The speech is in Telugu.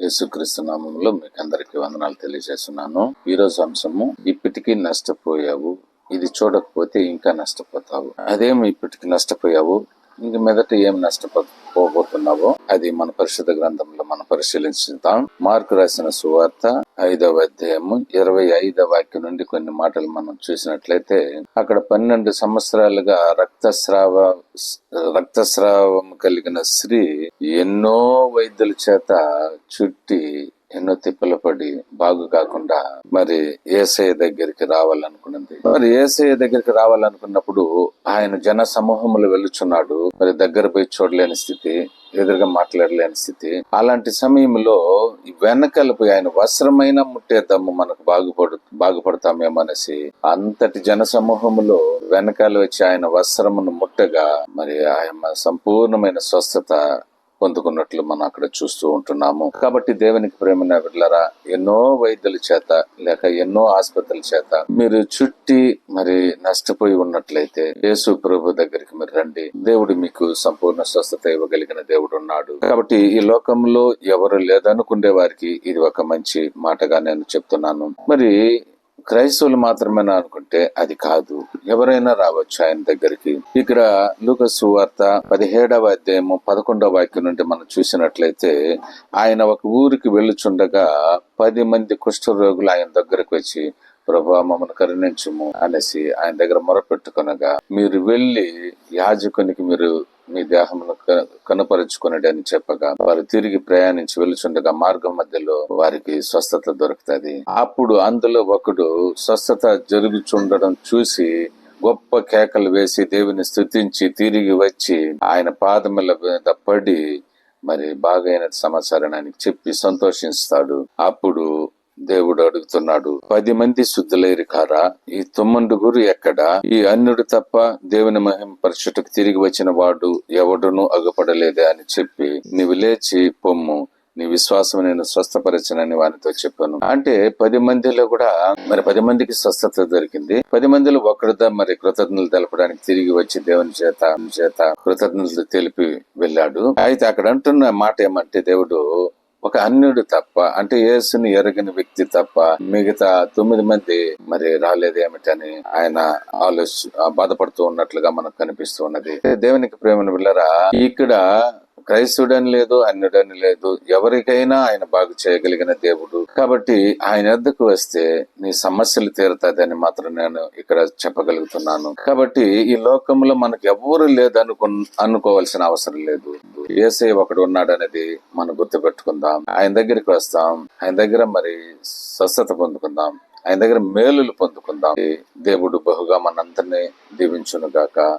యేసుక్రీస్తు నామంలో మీకు అందరికీ వందనాలు తెలియజేస్తున్నాను. ఈరోజు అంశము ఇప్పటికీ నష్టపోయావు. ఇది చూడకపోతే ఇంకా నష్టపోతావు. అదేమి ఇప్పటికి నష్టపోయావు? ఇంక మీదట ఏం నష్టపోబోతున్నావో అది మన పరిశుద్ధ గ్రంథంలో మనం పరిశీలించుతాం మార్కు రాసిన సువార్త ఐదవ అధ్యాయము ఇరవై ఐదవ వాక్యం నుండి కొన్ని మాటలు మనం చూసినట్లయితే అక్కడ పన్నెండు సంవత్సరాలుగా రక్తస్రావ రక్తస్రావం కలిగిన స్త్రీ ఎన్నో వైద్యుల చేత చుట్టి ఎన్నో తిప్పలు పడి బాగు కాకుండా మరి ఏసఐ దగ్గరికి రావాలనుకున్నది. మరి ఏసఐ దగ్గరికి రావాలనుకున్నప్పుడు ఆయన జన సమూహములు వెళ్ళుచున్నాడు మరి దగ్గర పోయి చూడలేని స్థితి ఎదురుగా మాట్లాడలేని స్థితి. అలాంటి సమయంలో వెనకాల పోయి ఆయన వస్త్రమైన ముట్టేద్దాము మనకు బాగుపడు బాగుపడతామేమనేసి అంతటి జన సమూహములో వెనకాల వచ్చి ఆయన వస్త్రమును ముట్టగా మరి ఆయన సంపూర్ణమైన స్వస్థత పొందుకున్నట్లు మనం అక్కడ చూస్తూ ఉంటున్నాము. కాబట్టి దేవునికి ప్రేమ బిడ్డలారా ఎన్నో వైద్యుల చేత లేక ఎన్నో ఆసుపత్రుల చేత మీరు చుట్టి మరి నష్టపోయి ఉన్నట్లయితే యేసు ప్రభు దగ్గరికి మీరు రండి. దేవుడు మీకు సంపూర్ణ స్వస్థత ఇవ్వగలిగిన దేవుడు ఉన్నాడు. కాబట్టి ఈ లోకంలో ఎవరు లేదనుకునే వారికి ఇది ఒక మంచి మాటగా నేను చెప్తున్నాను. మరి క్రైస్తవులు మాత్రమే అనుకుంటే అది కాదు. ఎవరైనా రావచ్చు ఆయన దగ్గరికి. ఇక్కడ లూకసు వార్త పదిహేడవ అధ్యాయము పదకొండవ వాక్యం నుండి మనం చూసినట్లయితే ఆయన ఒక ఊరికి వెళ్ళుచుండగా పది మంది కుష్ఠరోగులు ఆయన దగ్గరకు వచ్చి ప్రభా మమ్మల్ని కరుణించము అనేసి ఆయన దగ్గర మొరపెట్టుకొనగా మీరు వెళ్ళి యాజకునికి మీరు మీ దేహమును కనుపరుచుకునడి అని చెప్పగా వారు తిరిగి ప్రయాణించి వెలుచుండగా మార్గం మధ్యలో వారికి స్వస్థత దొరుకుతుంది. అప్పుడు అందులో ఒకడు స్వస్థత జరుగుచుండడం చూసి గొప్ప కేకలు వేసి దేవుని స్థుతించి తిరిగి వచ్చి ఆయన పాదముల మీద పడి మరి బాగైన సమాచారాన్ని చెప్పి సంతోషిస్తాడు. అప్పుడు దేవుడు అడుగుతున్నాడు. పది మంది శుద్ధులైరు కారా? ఈ తొమ్మిదిగురు ఎక్కడ? ఈ అన్యుడు తప్ప దేవుని మహిమ పరచుటకు తిరిగి వచ్చిన వాడు ఎవడును అగపడలేదే అని చెప్పి నీవు లేచి పొమ్ము. నీ విశ్వాసం నేను స్వస్థపరచనని వానితో చెప్పాను. అంటే పది మందిలో కూడా మరి పది మందికి స్వస్థత దొరికింది. పది మందిలో ఒకడుదా మరి కృతజ్ఞతలు తెలపడానికి తిరిగి వచ్చి దేవుని చేత చేత కృతజ్ఞతలు తెలిపి వెళ్ళాడు. అయితే అక్కడ అంటున్న మాట ఏమంటే దేవుడు ఒక అన్యుడు తప్ప అంటే యేసుని ఎరగని వ్యక్తి తప్ప మిగతా తొమ్మిది మంది మరి రాలేదేమిటని ఆయన ఆలోచి బాధపడుతూ ఉన్నట్లుగా మనకు కనిపిస్తూ ఉన్నది. దేవునికి ప్రేమను వెళ్ళరా ఇక్కడ క్రైస్తుడని లేదు అన్యుడని లేదు ఎవరికైనా ఆయన బాగు చేయగలిగిన దేవుడు. కాబట్టి ఆయన వద్దకు వస్తే నీ సమస్యలు తీరుతాదని మాత్రం నేను ఇక్కడ చెప్పగలుగుతున్నాను. కాబట్టి ఈ లోకంలో మనకు ఎవరు లేదనుకు అనుకోవాల్సిన అవసరం లేదు. ఏసై ఒకడు ఉన్నాడనేది మనం గుర్తుపెట్టుకుందాం. ఆయన దగ్గరికి వస్తాం. ఆయన దగ్గర మరి స్వస్థత పొందుకుందాం. ఆయన దగ్గర మేలులు పొందుకుందాం. దేవుడు బహుగా మనందరినీ దీవించును గాక